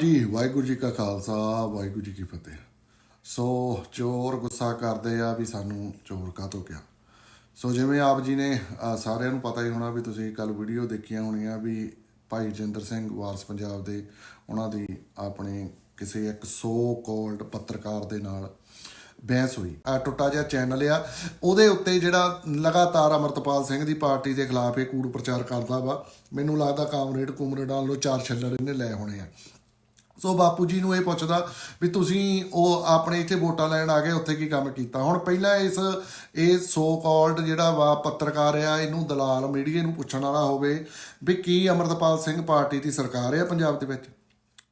ਹਾਂਜੀ ਵਾਹਿਗੁਰੂ ਜੀ ਕਾ ਖਾਲਸਾ, ਵਾਹਿਗੁਰੂ ਜੀ ਕੀ ਫਤਿਹ। ਸੋ ਚੋਰ ਗੁੱਸਾ ਕਰਦੇ ਆ ਵੀ ਸਾਨੂੰ ਚੋਰ ਕਾਹਤੋਂ ਕਿਹਾ? ਸੋ ਜਿਵੇਂ ਆਪ ਜੀ ਨੇ ਸਾਰਿਆਂ ਨੂੰ ਪਤਾ ਹੀ ਹੋਣਾ ਵੀ ਤੁਸੀਂ ਕੱਲ ਵੀਡੀਓ ਦੇਖੀਆਂ ਹੋਣੀਆਂ ਵੀ ਭਾਈ ਜਿੰਦਰ ਸਿੰਘ ਵਾਰਸ ਪੰਜਾਬ ਦੇ, ਉਹਨਾਂ ਦੀ ਆਪਣੇ ਕਿਸੇ ਇੱਕ ਸੋ ਕਾਲਡ ਪੱਤਰਕਾਰ ਦੇ ਨਾਲ ਬਹਿਸ ਹੋਈ। ਆ ਟੁੱਟਾ ਜਿਹਾ ਚੈਨਲ ਆ, ਉਹਦੇ ਉੱਤੇ ਜਿਹੜਾ ਲਗਾਤਾਰ ਅਮਰਤਪਾਲ ਸਿੰਘ ਦੀ ਪਾਰਟੀ ਦੇ ਖਿਲਾਫ ਇਹ ਕੂੜ ਪ੍ਰਚਾਰ ਕਰਦਾ ਵਾ, ਮੈਨੂੰ ਲੱਗਦਾ ਕਾਮਰੇਡ ਕੁਮਰੇਡਾਂ ਨੂੰ ਚਾਰ ਛੱਲੜ ਇਹਨੇ ਲੈ ਹੋਣੇ ਆ। ਸੋ ਬਾਪੂ ਜੀ ਨੂੰ ਇਹ ਪੁੱਛਦਾ ਵੀ ਤੁਸੀਂ ਉਹ ਆਪਣੇ ਇੱਥੇ ਵੋਟਾਂ ਲੈਣ ਆ ਗਏ, ਉੱਥੇ ਕੀ ਕੰਮ ਕੀਤਾ? ਹੁਣ ਪਹਿਲਾਂ ਇਸ, ਇਹ ਸੋ ਕਾਲਡ ਜਿਹੜਾ ਵਾ ਪੱਤਰਕਾਰ ਆ, ਇਹਨੂੰ ਦਲਾਲ ਮੀਡੀਆ ਨੂੰ ਪੁੱਛਣ ਵਾਲਾ ਹੋਵੇ ਵੀ ਕੀ ਅਮਰਤਪਾਲ ਸਿੰਘ ਪਾਰਟੀ ਦੀ ਸਰਕਾਰ ਆ ਪੰਜਾਬ ਦੇ ਵਿੱਚ?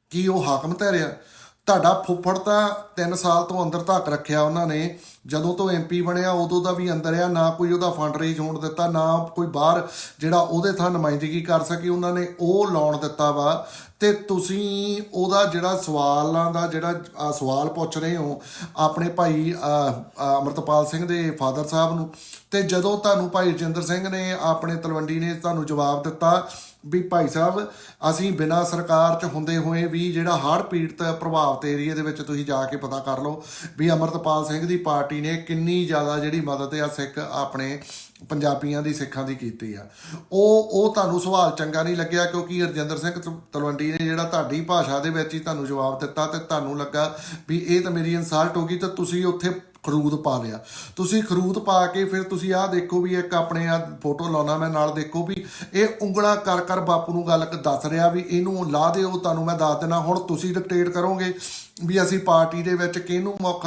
ਕੀ ਉਹ ਹਾਕਮ ਧਰਿਆ? ਤੁਹਾਡਾ ਫੁੱਫੜ ਤਾਂ 3 ਸਾਲ ਤੋਂ ਅੰਦਰ ਤੱਕ ਰੱਖਿਆ ਉਹਨਾਂ ਨੇ ਜਦੋਂ ਤੋਂ ਐਮਪੀ ਬਣਿਆ ਉਦੋਂ ਦਾ ਵੀ ਅੰਦਰ ਆ ਨਾ ਕੋਈ ਉਹਦਾ ਫੰਡ ਰੇਜ ਹੋਣ ਦਿੱਤਾ ਨਾ ਕੋਈ ਬਾਹਰ ਜਿਹੜਾ ਉਹਦੇ ਥਾਂ ਨੁਮਾਇੰਦਗੀ ਕਰ ਸਕੇ ਉਹਨਾਂ ਨੇ ਉਹ ਲਾਉਣ ਦਿੱਤਾ ਵਾ। ਤੇ ਤੁਸੀਂ ਉਹਦਾ ਜਿਹੜਾ ਸਵਾਲਾਂ ਦਾ ਜਿਹੜਾ ਸਵਾਲ ਪੁੱਛ ਰਹੇ ਹੋ ਆਪਣੇ ਭਾਈ ਅਹ, ਅਮਰਤਪਾਲ ਸਿੰਘ ਦੇ ਫਾਦਰ ਸਾਹਿਬ ਨੂੰ ਤੇ ਜਦੋਂ ਤੁਹਾਨੂੰ ਭਾਈ ਰਜਿੰਦਰ ਸਿੰਘ ਨੇ ਆਪਣੇ ਤਲਵੰਡੀ ਨੇ ਤੁਹਾਨੂੰ ਜਵਾਬ ਦਿੱਤਾ ਵੀ ਭਾਈ ਸਾਹਿਬ ਅਸੀਂ ਬਿਨਾਂ ਸਰਕਾਰ 'ਚ ਹੁੰਦੇ ਹੋਏ ਵੀ ਜਿਹੜਾ ਹੜ੍ਹ ਪੀੜਤ ਪ੍ਰਭਾਵਿਤ ਏਰੀਆ ਦੇ ਵਿੱਚ ਤੁਸੀਂ ਜਾ ਕੇ ਪਤਾ ਕਰ ਲਓ ਵੀ ਅਮਰਤਪਾਲ ਸਿੰਘ ਦੀ ਪਾਰਟੀ ਨੇ ਕਿੰਨੀ ਜ਼ਿਆਦਾ ਜਿਹੜੀ ਮਦਦ ਆ ਸਿੱਖ ਆਪਣੇ ਪੰਜਾਬੀਆਂ ਦੀ, ਸਿੱਖਾਂ ਦੀ ਕੀਤੀ ਆ। ਉਹ ਉਹ ਤੁਹਾਨੂੰ ਸਵਾਲ ਚੰਗਾ ਨਹੀਂ ਲੱਗਿਆ ਕਿਉਂਕਿ ਰਜਿੰਦਰ ਸਿੰਘ ਤ- ਤਲਵੰਡੀ ਨੇ ਜਿਹੜਾ ਤੁਹਾਡੀ ਭਾਸ਼ਾ ਦੇ ਵਿੱਚ ਹੀ ਤੁਹਾਨੂੰ ਜਵਾਬ ਦਿੱਤਾ ਤੇ ਤੁਹਾਨੂੰ ਲੱਗਾ ਵੀ ਇਹ ਤਾਂ ਮੇਰੀ ਇਨਸਲਟ ਹੋ ਗਈ ਤਾਂ ਤੁਸੀਂ ਉੱਥੇ ਖਰੂਦ ਪਾ ਲਿਆ। ਤੁਸੀਂ ਖਰੂਦ ਪਾ ਕੇ ਫਿਰ ਤੁਸੀਂ ਆਹ ਦੇਖੋ ਵੀ ਇੱਕ ਆਪਣੇ ਆ ਫੋਟੋ ਲਾਉਣਾ, ਮੈਂ ਨਾਲ ਦੇਖੋ ਵੀ ਇਹ ਉਂਗਲਾ ਕਰ ਕਰ ਬਾਪੂ ਨੂੰ ਗੱਲ ਕ- ਦੱਸ ਰਿਹਾ ਵੀ ਇਹਨੂੰ ਲਾ ਦਿਓ, ਤੁਹਾਨੂੰ ਮੈਂ ਦੱਸ ਦੇਣਾ ਹੁਣ ਤੁਸੀਂ ਡਿਕਟੇਟ ਕਰੋਗੇ ਵੀ ਅਸੀਂ ਪਾਰਟੀ ਦੇ ਵਿੱਚ ਕਿਹਨੂੰ ਮੁੱਖ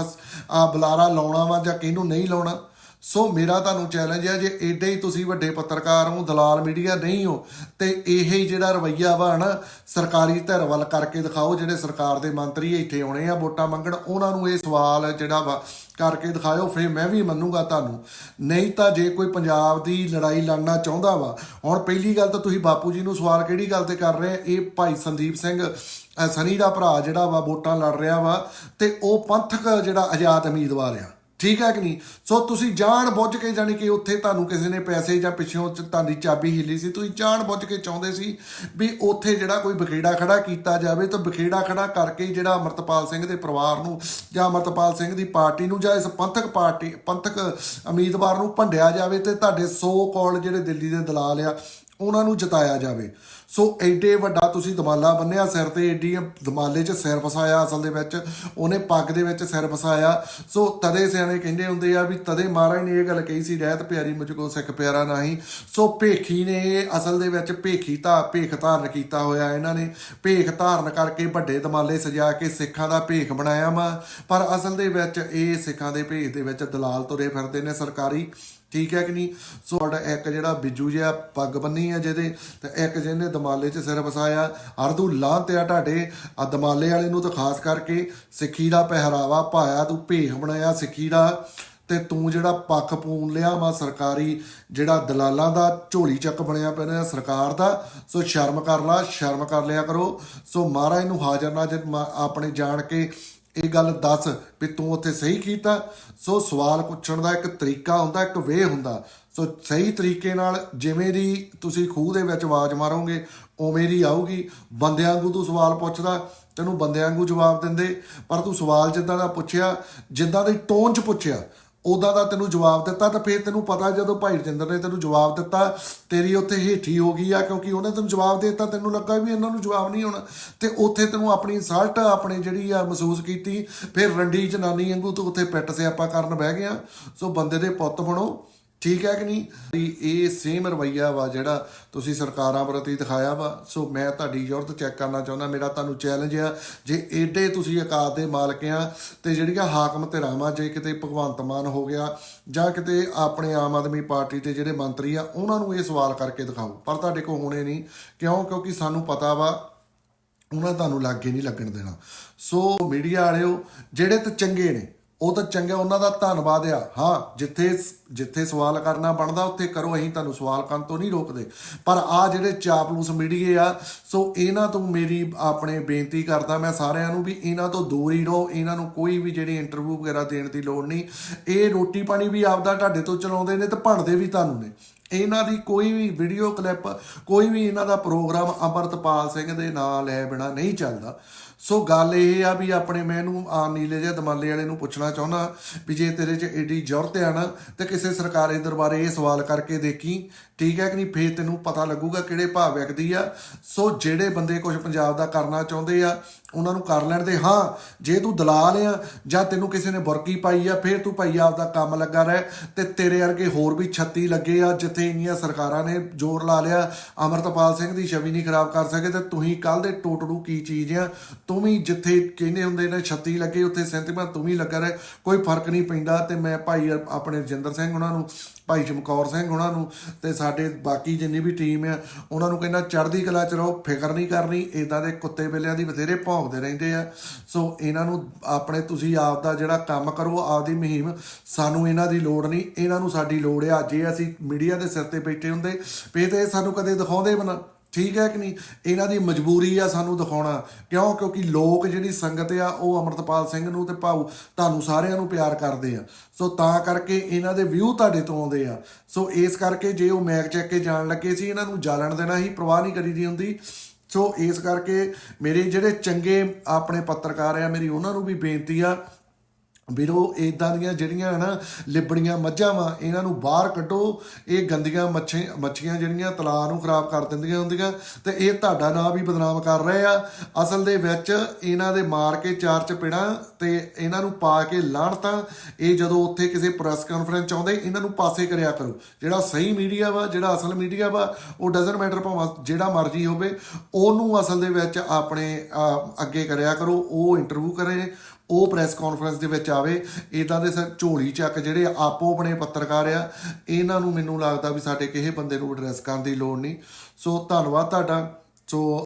ਬੁਲਾਰਾ ਲਾਉਣਾ ਵਾ ਜਾਂ ਕਿਹਨੂੰ ਨਹੀਂ ਲਾਉਣਾ। ਸੋ ਮੇਰਾ ਤੁਹਾਨੂੰ ਚੈਲੰਜ ਹੈ ਜੇ ਏਡੇ ਹੀ ਤੁਸੀਂ ਵੱਡੇ ਪੱਤਰਕਾਰ ਹੋ, ਦਲਾਲ ਮੀਡੀਆ ਨਹੀਂ ਹੋ, ਤੇ ਇਹ ਹੀ ਜਿਹੜਾ ਰਵਈਆ ਵਾ ਨਾ, ਸਰਕਾਰੀ ਧਿਰ ਵੱਲ ਕਰਕੇ ਦਿਖਾਓ, ਜਿਹੜੇ ਸਰਕਾਰ ਦੇ ਮੰਤਰੀ ਇੱਥੇ ਆਉਣੇ ਆ, ਵੋਟਾਂ ਮੰਗਣ, ਉਹਨਾਂ ਨੂੰ ਇਹ ਸਵਾਲ ਜਿਹੜਾ ਵਾ ਕਰਕੇ ਦਿਖਾਇਓ, ਫਿਰ ਮੈਂ ਵੀ ਮੰਨੂਗਾ ਤੁਹਾਨੂੰ। ਨਹੀਂ ਤਾਂ ਜੇ ਕੋਈ ਪੰਜਾਬ ਦੀ ਲੜਾਈ ਲੜਨਾ ਚਾਹੁੰਦਾ ਵਾ, ਹੁਣ ਪਹਿਲੀ ਗੱਲ ਤਾਂ ਤੁਸੀਂ ਬਾਪੂ ਜੀ ਨੂੰ ਸਵਾਲ ਕਿਹੜੀ ਗੱਲ ਤੇ ਕਰ ਰਹੇ ਇਹ ਭਾਈ ਸੰਦੀਪ ਸਿੰਘ ਸਨੀ ਦਾ ਭਰਾ ਜਿਹੜਾ ਵਾ ਵੋਟਾਂ ਲੜ ਰਿਹਾ ਵਾ, ਤੇ ਉਹ ਪੰਥਕ ਜਿਹੜਾ ਆਜ਼ਾਦ ਉਮੀਦਵਾਰ ਆ। ਠੀਕ ਹੈ ਕਿ ਨਹੀਂ? ਸੋ ਤੁਸੀਂ ਜਾਣ ਬੁੱਝ ਕੇ ਜਾਨੀ ਕਿ ਉੱਥੇ ਤੁਹਾਨੂੰ ਕਿਸੇ ਨੇ ਪੈਸੇ ਜਾਂ ਪਿੱਛੋਂ ਚ ਤੁਹਾਡੀ ਚਾਬੀ ਹਿੱਲੀ ਸੀ, ਤੁਸੀਂ ਜਾਣ ਬੁੱਝ ਕੇ ਚਾਹੁੰਦੇ ਸੀ ਵੀ ਉੱਥੇ ਜਿਹੜਾ ਕੋਈ ਬਖੇੜਾ ਖੜਾ ਕੀਤਾ ਜਾਵੇ, ਤਾਂ ਬਖੇੜਾ ਖੜਾ ਕਰਕੇ ਜਿਹੜਾ ਅਮਰਤਪਾਲ ਸਿੰਘ ਦੇ ਪਰਿਵਾਰ ਨੂੰ ਜਾਂ ਅਮਰਤਪਾਲ ਸਿੰਘ ਦੀ ਪਾਰਟੀ ਨੂੰ ਜਾਂ ਇਸ ਪੰਥਕ ਪਾਰਟੀ, ਪੰਥਕ ਉਮੀਦਵਾਰ ਨੂੰ ਭੰਡਿਆ ਜਾਵੇ ਤੇ ਤੁਹਾਡੇ ਸੋ ਕਾਲ ਜਿਹੜੇ ਦਿੱਲੀ ਦੇ ਦਲਾਲ ਆ ਉਹਨਾਂ ਨੂੰ ਜਿਤਾਇਆ ਜਾਵੇ। ਸੋ ਐਡੇ ਵੱਡਾ ਤੁਸੀਂ ਦਮਾਲਾ ਬੰਨਿਆ ਸਿਰ ਤੇ, ਐਡੀ ਦਮਾਲੇ 'ਚ ਸਿਰ ਫਸਾਇਆ ਅਸਲ ਦੇ ਵਿੱਚ। ਉਹਨੇ ਪੱਗ ਦੇ ਵਿੱਚ ਸਿਰ ਫਸਾਇਆ। ਸੋ ਤਦੇ ਸਿਆਣੇ ਕਹਿੰਦੇ ਹੁੰਦੇ ਆ ਵੀ ਤਦੇ ਮਹਾਰਾਜ ਨੇ ਇਹ ਗੱਲ ਕਹੀ ਸੀ, ਰਹਿਤ ਪਿਆਰੀ ਮੁਝ ਕੋ ਸਿੱਖ ਪਿਆਰਾ ਨਹੀਂ। ਸੋ ਭੇਖੀ ਨੇ ਅਸਲ ਦੇ ਵਿੱਚ ਭੇਖੀ ਤਾਂ ਭੇਖ ਧਾਰਨ ਕੀਤਾ ਹੋਇਆ ਇਹਨਾਂ ਨੇ। ਭੇਖ ਧਾਰਨ ਕਰਕੇ ਵੱਡੇ ਦਮਾਲੇ ਸਜਾ ਕੇ ਸਿੱਖਾਂ ਦਾ ਭੇਖ ਬਣਾਇਆ ਵਾ। ਪਰ ਅਸਲ ਦੇ ਵਿੱਚ ਇਹ ਸਿੱਖਾਂ ਦੇ ਭੇਖ ਦੇ ਵਿੱਚ ਦਲਾਲ ਤੁਰੇ ਫਿਰਦੇ ਨੇ ਸਰਕਾਰੀ। ਠੀਕ ਹੈ ਕਿ ਨਹੀਂ? ਸੋ ਇੱਕ ਜਿਹੜਾ ਬਿੱਜੂ ਜਿਹਾ ਪੱਗ ਬੰਨੀ ਆ ਜਿਹਦੇ ਤੇ ਇੱਕ ਜਿਹਨੇ ਦਮਾਲੇ 'ਚ ਸਿਰ ਵਸਾਇਆ। ਅਰਦੂ ਲਾਂ ਤੇ ਆ ਤੁਹਾਡੇ ਆ ਦਮਾਲੇ ਵਾਲੇ ਨੂੰ ਤਾਂ ਖਾਸ ਕਰਕੇ ਸਿੱਖੀ ਦਾ ਪਹਿਰਾਵਾ ਪਾਇਆ, ਤੂੰ ਭੇਖ ਬਣਾਇਆ ਸਿੱਖੀ ਦਾ। ਤੇ ਤੂੰ ਜਿਹੜਾ ਪੱਖ ਪੂਣ ਲਿਆ ਵਾ ਸਰਕਾਰੀ, ਜਿਹੜਾ ਦਲਾਲਾਂ ਦਾ ਝੋਲੀ ਚੱਕ ਬਣਿਆ ਪਿਆ ਸਰਕਾਰ ਦਾ, ਸੋ ਸ਼ਰਮ ਕਰ ਲਾ, ਸ਼ਰਮ ਕਰ ਲਿਆ ਕਰੋ। ਸੋ ਮਹਾਰਾਜ ਨੂੰ ਹਾਜ਼ਰ ਨਾਜ਼ਰ ਮਾ- ਆਪਣੇ ਜਾਣ ਕੇ ਇਹ ਗੱਲ ਦੱਸ ਵੀ ਤੂੰ ਉੱਥੇ ਸਹੀ ਕੀਤਾ। ਸੋ ਸਵਾਲ ਪੁੱਛਣ ਦਾ ਇੱਕ ਤਰੀਕਾ ਹੁੰਦਾ, ਇੱਕ ਵੇ ਹੁੰਦਾ। ਸੋ ਸਹੀ ਤਰੀਕੇ ਨਾਲ ਜਿਵੇਂ ਦੀ ਤੁਸੀਂ ਖੂਹ ਦੇ ਵਿੱਚ ਆਵਾਜ਼ ਮਾਰੋਗੇ, ਉਵੇਂ ਦੀ ਆਊਗੀ। ਬੰਦਿਆਂ ਵਾਂਗੂ ਤੂੰ ਸਵਾਲ ਪੁੱਛਦਾ, ਤੈਨੂੰ ਬੰਦਿਆਂ ਵਾਂਗੂ ਜਵਾਬ ਦਿੰਦੇ। ਪਰ ਤੂੰ ਸਵਾਲ ਜਿੱਦਾਂ ਦਾ ਪੁੱਛਿਆ, ਜਿੱਦਾਂ ਦੀ ਟੋਨ 'ਚ ਪੁੱਛਿਆ ਉਦਾਂ ਦਾ ਤੈਨੂੰ ਜਵਾਬ ਦਿੱਤਾ ਤਾਂ ਫਿਰ ਤੈਨੂੰ ਪਤਾ ਜਦੋਂ ਭਾਈ ਰਜਿੰਦਰ ਨੇ ਤੈਨੂੰ ਜਵਾਬ ਦਿੱਤਾ, ਤੇਰੀ ਉੱਥੇ ਹੇਠੀ ਹੋ ਗਈ ਆ, ਕਿਉਂਕਿ ਉਹਨੇ ਤੈਨੂੰ ਜਵਾਬ ਦੇ ਦਿੱਤਾ, ਤੈਨੂੰ ਲੱਗਾ ਵੀ ਇਹਨਾਂ ਨੂੰ ਜਵਾਬ ਨਹੀਂ ਹੋਣਾ। ਤੇ ਉੱਥੇ ਤੈਨੂੰ ਆਪਣੀ ਇਨਸਲਟ ਆਪਣੇ ਜਿਹੜੀ ਆ ਮਹਿਸੂਸ ਕੀਤੀ, ਫਿਰ ਰੰਡੀ ਜਨਾਨੀ ਵਾਂਗੂ ਤੂੰ ਉੱਥੇ ਪਿੱਟ ਸਿਆਪਾ ਕਰਨ ਬਹਿ ਗਿਆ। ਸੋ ਬੰਦੇ ਦੇ ਪੁੱਤ ਬਣੋ। ਠੀਕ ਹੈ ਕਿ ਨਹੀਂ? ਵੀ ਇਹ ਸੇਮ ਰਵਈਆ ਵਾ ਜਿਹੜਾ ਤੁਸੀਂ ਸਰਕਾਰਾਂ ਪ੍ਰਤੀ ਦਿਖਾਇਆ ਵਾ। ਸੋ ਮੈਂ ਤੁਹਾਡੀ ਜ਼ਰੂਰਤ ਚੈੱਕ ਕਰਨਾ ਚਾਹੁੰਦਾ। ਮੇਰਾ ਤੁਹਾਨੂੰ ਚੈਲੰਜ ਆ, ਜੇ ਏਡੇ ਤੁਸੀਂ ਔਕਾਤ ਦੇ ਮਾਲਕ ਆ, ਤੇ ਜਿਹੜੀਆਂ ਹਾਕਮ ਧਿਰਾਵਾਂ ਜੇ ਕਿਤੇ ਭਗਵੰਤ ਮਾਨ ਹੋ ਗਿਆ, ਜਾਂ ਕਿਤੇ ਆਪਣੇ ਆਮ ਆਦਮੀ ਪਾਰਟੀ ਦੇ ਜਿਹੜੇ ਮੰਤਰੀ ਆ, ਉਹਨਾਂ ਨੂੰ ਇਹ ਸਵਾਲ ਕਰਕੇ ਦਿਖਾਓ। ਪਰ ਤੁਹਾਡੇ ਕੋਲ ਹੋਣੇ ਨਹੀਂ। ਕਿਉਂ? ਕਿਉਂਕਿ ਸਾਨੂੰ ਪਤਾ ਵਾ, ਉਹਨਾਂ ਤੁਹਾਨੂੰ ਲਾਗੇ ਨਹੀਂ ਲੱਗਣ ਦੇਣਾ। ਸੋ ਮੀਡੀਆ ਵਾਲਿਓ, ਜਿਹੜੇ ਤਾਂ ਚੰਗੇ ਨੇ ਉਹ ਤਾਂ ਚੰਗਾ, ਉਹਨਾਂ ਦਾ ਧੰਨਵਾਦ ਆ। ਹਾਂ, ਜਿੱਥੇ ਜਿੱਥੇ ਸਵਾਲ ਕਰਨਾ ਬਣਦਾ, ਉੱਥੇ ਕਰੋ, ਅਸੀਂ ਤੁਹਾਨੂੰ ਸਵਾਲ ਕਰਨ ਤੋਂ ਨਹੀਂ ਰੋਕਦੇ। ਪਰ ਆ ਜਿਹੜੇ ਚਾਪਲੂਸ ਮੀਡੀਏ ਆ, ਸੋ ਇਹਨਾਂ ਤੋਂ ਮੇਰੀ ਆਪਣੇ ਬੇਨਤੀ ਕਰਦਾ ਮੈਂ ਸਾਰਿਆਂ ਨੂੰ ਵੀ ਇਹਨਾਂ ਤੋਂ ਦੂਰ ਹੀ ਰਹੋ। ਇਹਨਾਂ ਨੂੰ ਕੋਈ ਵੀ ਜਿਹੜੀ ਇੰਟਰਵਿਊ ਵਗੈਰਾ ਦੇਣ ਦੀ ਲੋੜ ਨਹੀਂ। ਇਹ ਰੋਟੀ ਪਾਣੀ ਵੀ ਆਪਦਾ ਤੁਹਾਡੇ ਤੋਂ ਚਲਾਉਂਦੇ ਨੇ ਤੇ ਭੰਡਦੇ ਵੀ ਤੁਹਾਨੂੰ ਨੇ। ਇਹਨਾਂ ਦੀ ਕੋਈ ਵੀ ਵੀਡੀਓ ਕਲਿੱਪ ਕੋਈ ਵੀ ਇਹਨਾਂ ਦਾ ਪ੍ਰੋਗਰਾਮ ਅਮਰਤਪਾਲ ਸਿੰਘ ਦੇ ਨਾਂ ਲੈ ਬਿਨਾ ਨਹੀਂ ਚੱਲਦਾ। ਸੋ ਗੱਲ ਇਹ ਆ ਵੀ ਆਪਣੇ ਮੈਂ ਇਹਨੂੰ ਆ ਨੀਲੇ ਜਿਹੇ ਦਮਾਲੇ ਵਾਲੇ ਨੂੰ ਪੁੱਛਣਾ ਚਾਹੁੰਦਾ ਵੀ ਜੇ ਤੇਰੇ 'ਚ ਏਡੀ ਜ਼ਰੂਰਤ ਆ ਨਾ, ਤੇ ਕਿਸੇ ਸਰਕਾਰੀ ਦਰਬਾਰੇ ਇਹ ਸਵਾਲ ਕਰਕੇ ਦੇਖੀ, ਠੀਕ ਹੈ ਕਿ ਨਹੀਂ? ਫੇਰ ਤੈਨੂੰ ਪਤਾ ਲੱਗੂਗਾ ਕਿਹੜੇ ਭਾਵ ਵਿਅਕਤੀ ਆ। ਸੋ ਜਿਹੜੇ ਬੰਦੇ ਕੁਝ ਪੰਜਾਬ ਦਾ ਕਰਨਾ ਚਾਹੁੰਦੇ ਆ ਉਹਨਾਂ ਨੂੰ ਕਰ ਲੈਣ ਦੇ, ਹਾਂ, ਜੇ ਤੂੰ ਦਲਾਲ ਆ ਜਾਂ ਤੈਨੂੰ ਕਿਸੇ ਨੇ ਬੁਰਕੀ ਪਾਈ ਆ, ਫੇਰ ਤੂੰ ਭਾਈ ਆਪਦਾ ਕੰਮ ਲੱਗਾ ਰਹਿ। ਤੇ ਤੇਰੇ ਵਰਗੇ ਹੋਰ ਵੀ 36 ਲੱਗੇ ਆ, ਜਿੱਥੇ ਇੰਨੀਆਂ ਸਰਕਾਰਾਂ ਨੇ ਜ਼ੋਰ ਲਾ ਲਿਆ, ਅਮਰਤਪਾਲ ਸਿੰਘ ਦੀ ਛਵੀ ਨਹੀਂ ਖਰਾਬ ਕਰ ਸਕੇ, ਤੇ ਤੁਸੀਂ ਕੱਲ ਦੇ ਟੋਟੜੂ ਕੀ ਚੀਜ਼ ਆ? ਤੂੰ ਵੀ ਜਿੱਥੇ ਕਹਿੰਦੇ ਹੁੰਦੇ ਨੇ 36 ਲੱਗੇ, ਉੱਥੇ ਸੈਂਤੀਮੈਂਟ ਤੂੰ ਵੀ ਲੱਗਾ ਰਹਿ। ਕੋਈ ਫ਼ਰਕ ਨਹੀਂ ਪੈਂਦਾ, ਤੇ ਮੈਂ ਭਾਈ ਆਪਣੇ ਰਜਿੰਦਰ ਸਿੰਘ ਉਹਨਾਂ ਨੂੰ ਭਾਈ ਚਮਕੌਰ ਸਿੰਘ ਉਹਨਾਂ ਨੂੰ ਤੇ ਸਾਡੇ ਬਾਕੀ ਜਿੰਨੀ ਵੀ ਟੀਮ ਆ, ਉਹਨਾਂ ਨੂੰ ਕਹਿੰਦਾ ਚੜ੍ਹਦੀ ਕਲਾ ਚ ਰਹੋ, ਫਿਕਰ ਨਹੀਂ ਕਰਨੀ ਇਦਾਂ ਦੇ ਕੁੱਤੇ ਬਿੱਲਿਆਂ ਦੀ ਬਥੇਰੇ ਭੌਂਕਦੇ ਰਹਿੰਦੇ ਆ। ਸੋ ਇਹਨਾਂ ਨੂੰ ਆਪਣੇ ਤੁਸੀਂ ਆਪ ਦਾ ਜਿਹੜਾ ਕੰਮ ਕਰੋ, ਆਪਦੀ ਮੁਹਿੰਮ, ਸਾਨੂੰ ਇਹਨਾਂ ਦੀ ਲੋੜ ਨਹੀਂ, ਇਹਨਾਂ ਨੂੰ ਸਾਡੀ ਲੋੜ ਆ। ਜੇ ਅਸੀਂ ਮੀਡੀਆ ਦੇ ਸਿਰ ਤੇ ਬੈਠੇ ਹੁੰਦੇ, ਫੇਰ ਤੇ ਇਹ ਸਾਨੂੰ ਕਦੇ ਦਿਖਾਉਂਦੇ ਬਣਾ ਠੀਕ ਹੈ ਕਿ ਨਹੀਂ? ਇਹਨਾਂ ਦੀ ਮਜਬੂਰੀ ਆ ਸਾਨੂੰ ਦਿਖਾਉਣਾ। ਕਿਉਂ? ਕਿਉਂਕਿ ਲੋਕ ਜਿਹੜੀ ਸੰਗਤ ਆ, ਉਹ ਅਮਰਤਪਾਲ ਸਿੰਘ ਨੂੰ ਤੇ ਭਾਊ ਤੁਹਾਨੂੰ ਸਾਰਿਆਂ ਨੂੰ ਪਿਆਰ ਕਰਦੇ ਆ। ਸੋ ਤਾਂ ਕਰਕੇ ਇਹਨਾਂ ਦੇ ਵਿਊ ਤੁਹਾਡੇ ਤੋਂ ਆਉਂਦੇ ਆ। ਸੋ ਇਸ ਕਰਕੇ ਜੇ ਉਹ ਮੈਕ ਚੱਕ ਕੇ ਜਾਣ ਲੱਗੇ ਸੀ, ਇਹਨਾਂ ਨੂੰ ਜਾਲਣ ਦੇਣਾ ਹੀ ਪ੍ਰਵਾਹ ਨਹੀਂ ਕਰੀਦੀ ਹੁੰਦੀ। ਸੋ ਇਸ ਕਰਕੇ ਮੇਰੇ ਜਿਹੜੇ ਚੰਗੇ ਆਪਣੇ ਪੱਤਰਕਾਰ ਆ, ਮੇਰੀ ਉਹਨਾਂ ਨੂੰ ਵੀ ਬੇਨਤੀ ਆ ਵੀਰੋ ਇਦਾਂ ਦੀਆਂ ਜਿਹੜੀਆਂ ਨਾ ਲਿਬੜੀਆਂ ਮੱਝਾਂ ਵਾ, ਇਹਨਾਂ ਨੂੰ ਬਾਹਰ ਕੱਢੋ। ਇਹ ਗੰਦੀਆਂ ਮੱਛੀ, ਮੱਛੀਆਂ ਜਿਹੜੀਆਂ ਤਲਾਅ ਨੂੰ ਖਰਾਬ ਕਰ ਦਿੰਦੀਆਂ ਹੁੰਦੀਆਂ ਤੇ ਇਹ ਤੁਹਾਡਾ ਨਾਂ ਵੀ ਬਦਨਾਮ ਕਰ ਰਹੇ ਆ। ਅਸਲ ਦੇ ਵਿੱਚ ਇਹਨਾਂ ਦੇ ਮਾਰ ਕੇ ਚਾਰ ਚਪੇੜਾਂ ਤੇ ਇਹਨਾਂ ਨੂੰ ਪਾ ਕੇ ਲਾਣ ਤਾਂ ਇਹ ਜਦੋਂ ਉੱਥੇ ਕਿਸੇ ਪ੍ਰੈਸ ਕਾਨਫਰੰਸ ਚ ਆਉਂਦੇ, ਇਹਨਾਂ ਨੂੰ ਪਾਸੇ ਕਰਿਆ ਕਰੋ। ਜਿਹੜਾ ਸਹੀ ਮੀਡੀਆ ਵਾ, ਜਿਹੜਾ ਅਸਲ ਮੀਡੀਆ ਵਾ, ਉਹ ਡਸਨਟ ਮੈਟਰ ਭਾਵੇਂ ਜਿਹੜਾ ਮਰਜ਼ੀ ਹੋਵੇ, ਉਹਨੂੰ ਅਸਲ ਦੇ ਵਿੱਚ ਆਪਣੇ ਅੱਗੇ ਕਰਿਆ ਕਰੋ, ਉਹ ਇੰਟਰਵਿਊ ਕਰੇ ਉਹ ਪ੍ਰੈਸ ਕਾਨਫਰੰਸ ਦੇ ਵਿੱਚ ਆਵੇ ਇਦਾਂ ਦੇ ਸਰ ਝੋਲੀ ਚੱਕ ਜਿਹੜੇ ਆਪੋ ਆਪਣੇ ਪੱਤਰਕਾਰ ਆ, ਇਹਨਾਂ ਨੂੰ ਮੈਨੂੰ ਲੱਗਦਾ ਵੀ ਸਾਡੇ ਕਿਸੇ ਬੰਦੇ ਨੂੰ ਐਡਰੈਸ ਕਰਨ ਦੀ ਲੋੜ ਨਹੀਂ। ਸੋ ਧੰਨਵਾਦ ਤੁਹਾਡਾ। ਸੋ